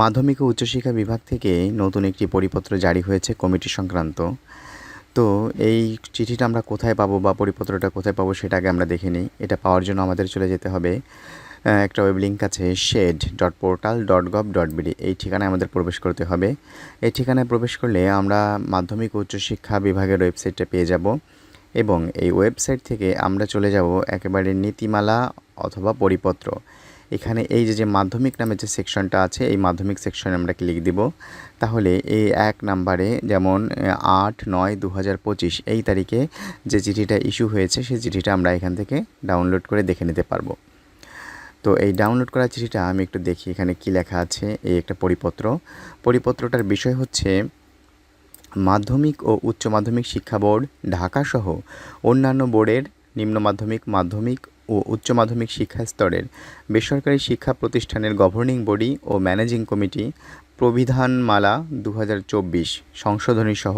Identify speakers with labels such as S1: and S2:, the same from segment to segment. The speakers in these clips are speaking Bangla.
S1: মাধ্যমিক ও উচ্চশিক্ষা বিভাগ থেকে নতুন একটি পরিপত্র জারি হয়েছে কমিটি সংক্রান্ত। তো এই চিঠিটা আমরা কোথায় পাবো বা পরিপত্রটা কোথায় পাবো সেটা আগে আমরা দেখে নিই। এটা পাওয়ার জন্য আমাদের চলে যেতে হবে একটা ওয়েব লিঙ্ক আছে shed dot portal dot gov dot BD এই ঠিকানায় আমাদের প্রবেশ করতে হবে। এই ঠিকানায় প্রবেশ করলে আমরা মাধ্যমিক উচ্চশিক্ষা বিভাগের ওয়েবসাইটটা পেয়ে যাব এবং এই ওয়েবসাইট থেকে আমরা চলে যাব একেবারে নীতিমালা অথবা পরিপত্র। এখানে এই যে যে মাধ্যমিক নামে যে সেকশনটা আছে, এই মাধ্যমিক সেকশনে আমরা ক্লিক দিব। তাহলে এই এক নাম্বারে যেমন আট নয় দু পঁচিশ, এই তারিখে যে চিঠিটা ইস্যু হয়েছে, সেই চিঠিটা আমরা এখান থেকে ডাউনলোড করে দেখে নিতে পারব। তো এই ডাউনলোড করা চিঠিটা আমি একটু দেখি এখানে কি লেখা আছে, এই একটা পরিপত্র। পরিপত্রটার বিষয় হচ্ছে, মাধ্যমিক ও উচ্চ মাধ্যমিক শিক্ষা বোর্ড ঢাকাসহ অন্যান্য বোর্ডের নিম্ন মাধ্যমিক মাধ্যমিক ও উচ্চ মাধ্যমিক শিক্ষা স্তরের বেসরকারি শিক্ষা প্রতিষ্ঠানের গভর্নিং বডি ও ম্যানেজিং কমিটি প্রবিধানমালা দু সংশোধনী সহ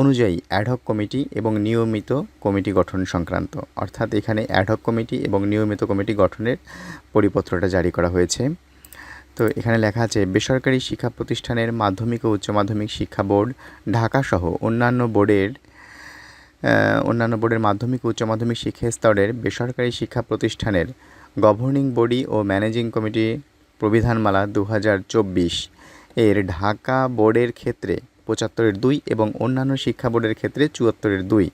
S1: অনুযায়ী অ্যাডহক কমিটি এবং নিয়মিত কমিটি গঠন সংক্রান্ত। অর্থাৎ এখানে অ্যাডহক কমিটি এবং নিয়মিত কমিটি গঠনের পরিপত্রটা জারি করা হয়েছে। তো এখানে লেখা আছে, বেসরকারি শিক্ষা প্রতিষ্ঠানের মাধ্যমিক ও উচ্চ মাধ্যমিক শিক্ষা বোর্ড ঢাকাসহ অন্যান্য বোর্ডের অন্যান্য বোর্ডের মাধ্যমিক উচ্চ মাধ্যমিক শিক্ষা স্তরের বেসরকারি শিক্ষা প্রতিষ্ঠানের গভর্নিং বডি ও ম্যানেজিং কমিটি প্রবিধানমালা দু হাজার চব্বিশ। এর ঢাকা বোর্ডের ক্ষেত্রে পঁচাত্তরের দুই এবং অন্যান্য শিক্ষা বোর্ডের ক্ষেত্রে চুয়াত্তরের দুই।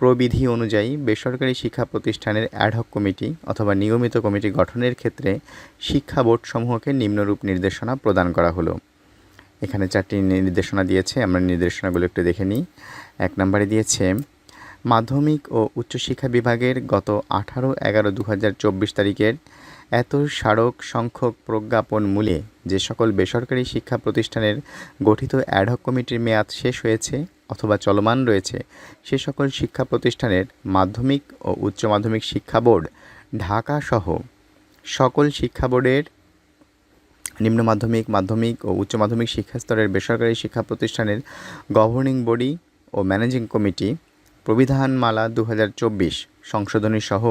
S1: প্রবিধি অনুযায়ী বেসরকারি শিক্ষা প্রতিষ্ঠানের অ্যাডহক কমিটি অথবা নিয়মিত কমিটি গঠনের ক্ষেত্রে শিক্ষা বোর্ডসমূহকে নিম্নরূপ নির্দেশনা প্রদান করা হলো। এখানে চারটি নির্দেশনা দিয়েছে, আমরা নির্দেশনাগুলো একটু দেখে নিই। এক নম্বরে দিয়েছে, মাধ্যমিক ও উচ্চশিক্ষা বিভাগের গত আঠারো এগারো দু হাজার তারিখের এত স্মারক সংখ্যক প্রজ্ঞাপন মূলে যে সকল বেসরকারি শিক্ষা প্রতিষ্ঠানের গঠিত অ্যাডহক কমিটির মেয়াদ শেষ হয়েছে অথবা চলমান রয়েছে, সে সকল শিক্ষা প্রতিষ্ঠানের মাধ্যমিক ও উচ্চ মাধ্যমিক শিক্ষা বোর্ড, ঢাকা সহ সকল শিক্ষা বোর্ডের নিম্ন মাধ্যমিক মাধ্যমিক ও উচ্চ মাধ্যমিক শিক্ষা স্তরের বেসরকারি শিক্ষা প্রতিষ্ঠানের গভর্নিং বডি ও ম্যানেজিং কমিটি প্রবিধানমালা দু হাজার চব্বিশ সংশোধনী সহ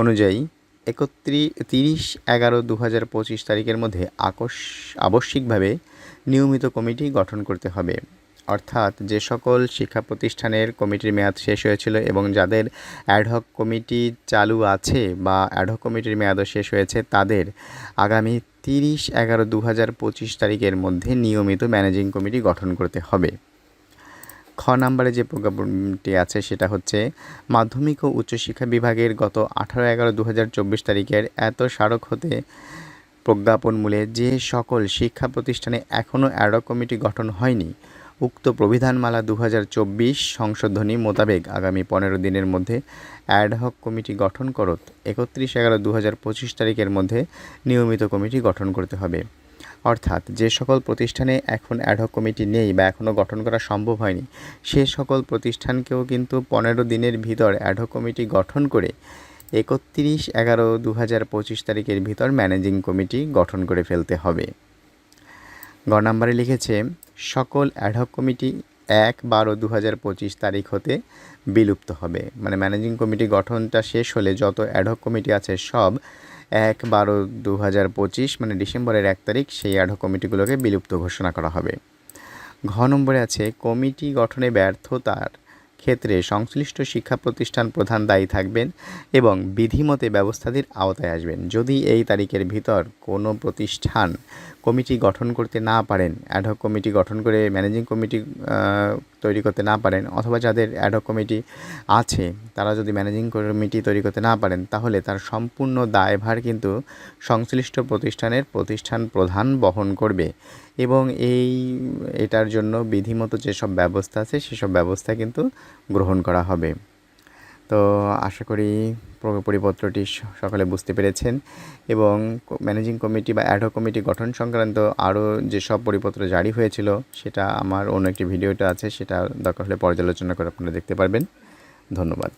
S1: অনুযায়ী একত্রিশ তিরিশ এগারো দু হাজার পঁচিশ তারিখের মধ্যে আকস আবশ্যিকভাবে নিয়মিত কমিটি গঠন করতে হবে। অর্থাৎ যে সকল শিক্ষা প্রতিষ্ঠানের কমিটির মেয়াদ শেষ হয়েছিল এবং যাদের অ্যাডহক কমিটি চালু আছে বা অ্যাডহক কমিটির মেয়াদও শেষ হয়েছে, তাদের আগামী তিরিশ এগারো দু হাজার পঁচিশ তারিখের মধ্যে নিয়মিত ম্যানেজিং কমিটি গঠন করতে হবে। খ নাম্বারে যে প্রজ্ঞাপনটি আছে সেটা হচ্ছে, মাধ্যমিক ও উচ্চশিক্ষা বিভাগের গত আঠারো এগারো দু তারিখের এত স্মারক হতে প্রজ্ঞাপন মূলে যে সকল শিক্ষা প্রতিষ্ঠানে এখনও অ্যাডক কমিটি গঠন হয়নি উক্ত প্রবিধানমালা দু হাজার চব্বিশ সংশোধনী মোতাবেক আগামী পনেরো দিনের মধ্যে অ্যাডহক কমিটি গঠন করত একত্রিশ এগারো দু তারিখের মধ্যে নিয়মিত কমিটি গঠন করতে হবে। অর্থাৎ যে সকল প্রতিষ্ঠানে এখন অ্যাডহক কমিটি নেই বা এখনও গঠন করা সম্ভব হয়নি, সে সকল প্রতিষ্ঠানকেও কিন্তু পনেরো দিনের ভিতর অ্যাডহক কমিটি গঠন করে একত্রিশ এগারো দু তারিখের ভিতর ম্যানেজিং কমিটি গঠন করে ফেলতে হবে। গ নাম্বারে লিখেছে সকল অ্যাডহক কমিটি এক বারো দু হাজার পঁচিশ তারিখ হতে বিলুপ্ত হবে। মানে ম্যানেজিং কমিটি গঠনটা শেষ হলে যত অ্যাডহক কমিটি আছে সব এক বারো দু হাজার পঁচিশ মানে ডিসেম্বরের এক তারিখ, সেই অ্যাডহক কমিটিগুলোকে বিলুপ্ত ঘোষণা করা হবে। ঘ নম্বরে আছে কমিটি গঠনে ব্যর্থতার ক্ষেত্রে সংশ্লিষ্ট শিক্ষা প্রতিষ্ঠান প্রধান দায়ী থাকবেন এবং বিধিমতে ব্যবস্থাদের আওতায় আসবেন। যদি এই তারিখের ভিতর কোনো প্রতিষ্ঠান কমিটি গঠন করতে না পারেন অ্যাডহক কমিটি গঠন করে ম্যানেজিং কমিটি তৈরি করতে না পারেন অথবা যাদের অ্যাডক কমিটি আছে, তারা যদি ম্যানেজিং কমিটি তৈরি করতে না পারেন, তাহলে তার সম্পূর্ণ দায়ভার কিন্তু সংশ্লিষ্ট প্রতিষ্ঠানের প্রতিষ্ঠান প্রধান বহন করবে। এবং এই, এটার জন্য বিধিমতো যেসব ব্যবস্থা আছে, সেসব ব্যবস্থা কিন্তু গ্রহণ করা হবে। তো আশা করি পরিপত্রটি সকালে বুঝতে পেরেছেন এবং ম্যানেজিং কমিটি বা অ্যাডহক কমিটি গঠন সংক্রান্ত আরও যেসব পরিপত্র জারি হয়েছিল, সেটা আমার অন্য একটি ভিডিওটা আছে, সেটা দরকার হলে পর্যালোচনা করে আপনারা দেখতে পারবেন। ধন্যবাদ।